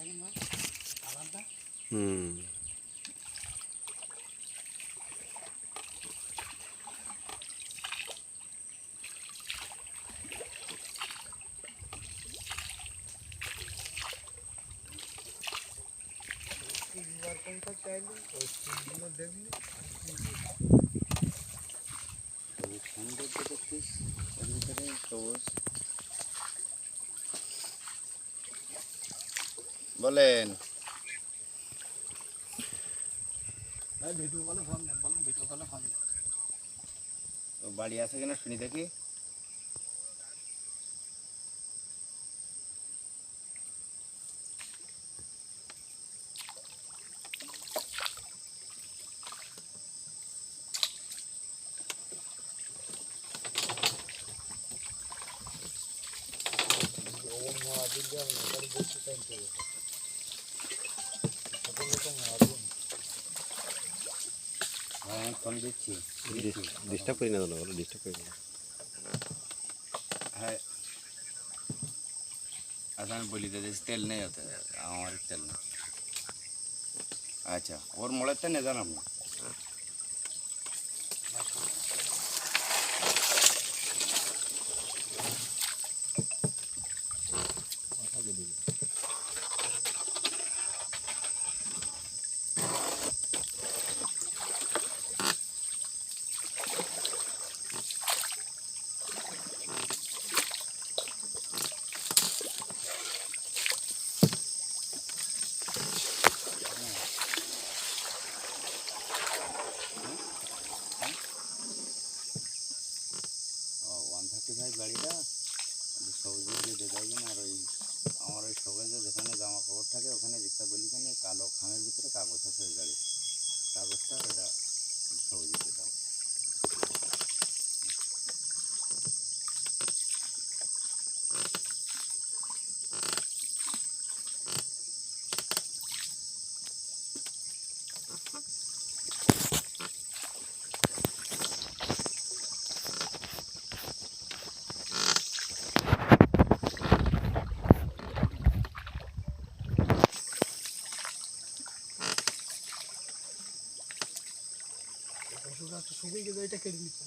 দেখেন না কালারটা হুম সিলভার কোনটা চাইলি ওই ফুলগুলো দেখলি সবুজ সৌন্দর্য দেখছিস এর ভিতরে সবুজ ও বাড়ি আছে কিনা শুনি দেখি। ডিস্টার্ব করি না ডিস্টার্ব করি না। হ্যাঁ। আচ্ছা আমি বলি দিদি তেল নেই আমার তেল নেই। আচ্ছা ওর মোড়ের তেল নেই জানাম গাড়িটা সবুজের যে দেখাইবেন আর ওই আমার ওই সবুজে যেখানে জামা কাপড় থাকে, ওখানে রিক্সা বলিখানে কালো খামের ভিতরে কাগজ আছে ওই গাড়ির। কাগজটা এটা সবুজের যেটা পশুটা তো শুকিয়ে গেছে এটা কেটে নিতে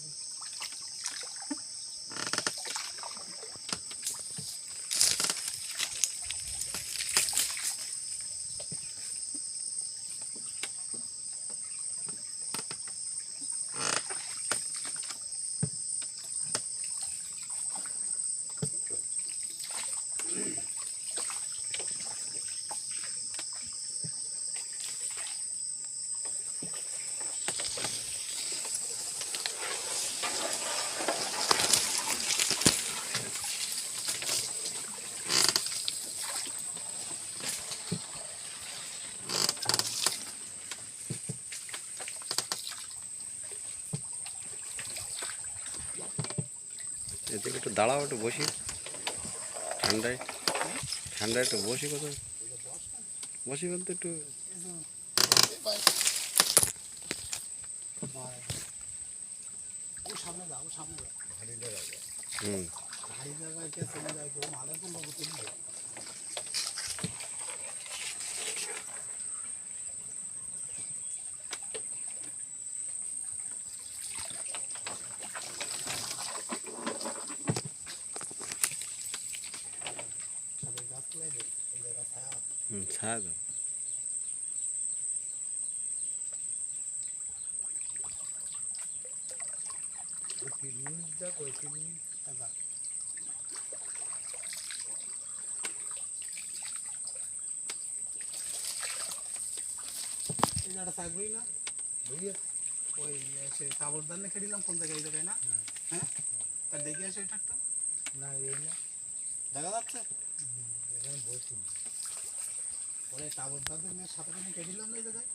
হবে একটু দাঁড়াও একটু বসি। ঠান্ডায় ঠান্ডায় একটু বসি কত বসি বলতে একটু হুম। ছায়া দাও থাকবেই না বুঝিয়ে ওই সে সাবধানে খেলিলাম কোন জায়গায় জায়গায় না হ্যাঁ তা দেখে আসে একটু না এই না। দেখা যাচ্ছে? এখানে বসি ওই সাবধানের সাথে কেটে দিলাম না এই জায়গায়